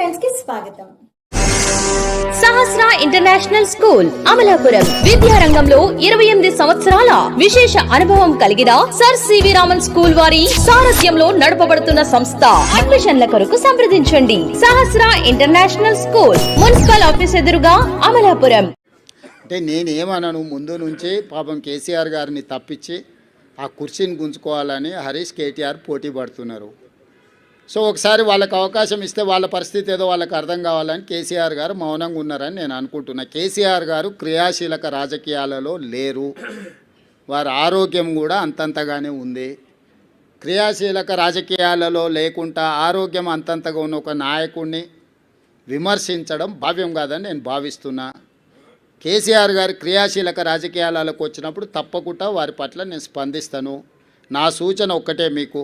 స్వాగతం. Sahasra international school Amalapuram. విద్యారంగంలో ఇరవై ఎనిమిది సంవత్సరాల విశేష అనుభవం కలిగిన సర్ సివి రామన్ స్కూల్ వారి సారథ్యంలో నడపబడుతున్న సంస్థ. అడ్మిషన్ల కొరకు సంప్రదించండి. Sahasra international school municipal office ఎదురుగా అమలాపురం. అంటే నేనేమన్నాను ముందు నుంచి పాపం కేసీఆర్ గారిని తప్పించి ఆ కుర్చీని గుంజుకోవాలని హరీష్ కేటీఆర్ పోటీ పడుతున్నారు. సో ఒకసారి వాళ్ళకి అవకాశం ఇస్తే వాళ్ళ పరిస్థితి ఏదో వాళ్ళకి అర్థం కావాలని కేసీఆర్ గారు మౌనంగా ఉన్నారని నేను అనుకుంటున్నా. కేసీఆర్ గారు క్రియాశీలక రాజకీయాలలో లేరు. వారి ఆరోగ్యం కూడా అంతంతగానే ఉంది. క్రియాశీలక రాజకీయాలలో లేకుండా ఆరోగ్యం అంతంతగా ఉన్న ఒక నాయకుడిని విమర్శించడం భావ్యం కాదని నేను భావిస్తున్నా. కేసీఆర్ గారు క్రియాశీలక రాజకీయాలకు వచ్చినప్పుడు తప్పకుండా వారి పట్ల నేను స్పందిస్తాను. నా సూచన ఒక్కటే మీకు.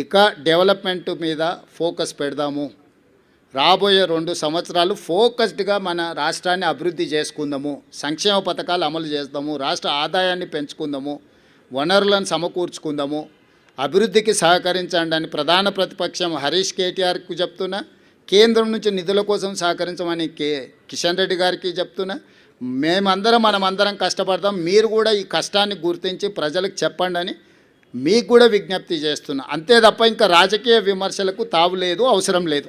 ఇక డెవలప్మెంట్ మీద ఫోకస్ పెడదాము. రాబోయే రెండు సంవత్సరాలు ఫోకస్డ్గా మన రాష్ట్రాన్ని అభివృద్ధి చేసుకుందాము. సంక్షేమ పథకాలు అమలు చేద్దాము. రాష్ట్ర ఆదాయాన్ని పెంచుకుందాము. వనరులను సమకూర్చుకుందాము. అభివృద్ధికి సహకరించండి అని ప్రధాన ప్రతిపక్షం హరీష్ కేటీఆర్కి చెప్తున్నా. కేంద్రం నుంచి నిధుల కోసం సహకరించమని కే కిషన్ రెడ్డి గారికి చెప్తున్నా. మేమందరం మనమందరం కష్టపడతాం మీరు కూడా ఈ కష్టాన్ని గుర్తించి ప్రజలకు చెప్పండి అని మీకు కూడా విజ్ఞప్తి చేస్తున్నా. అంతే తప్ప ఇంకా రాజకీయ విమర్శలకు తావు లేదు అవసరం లేదు.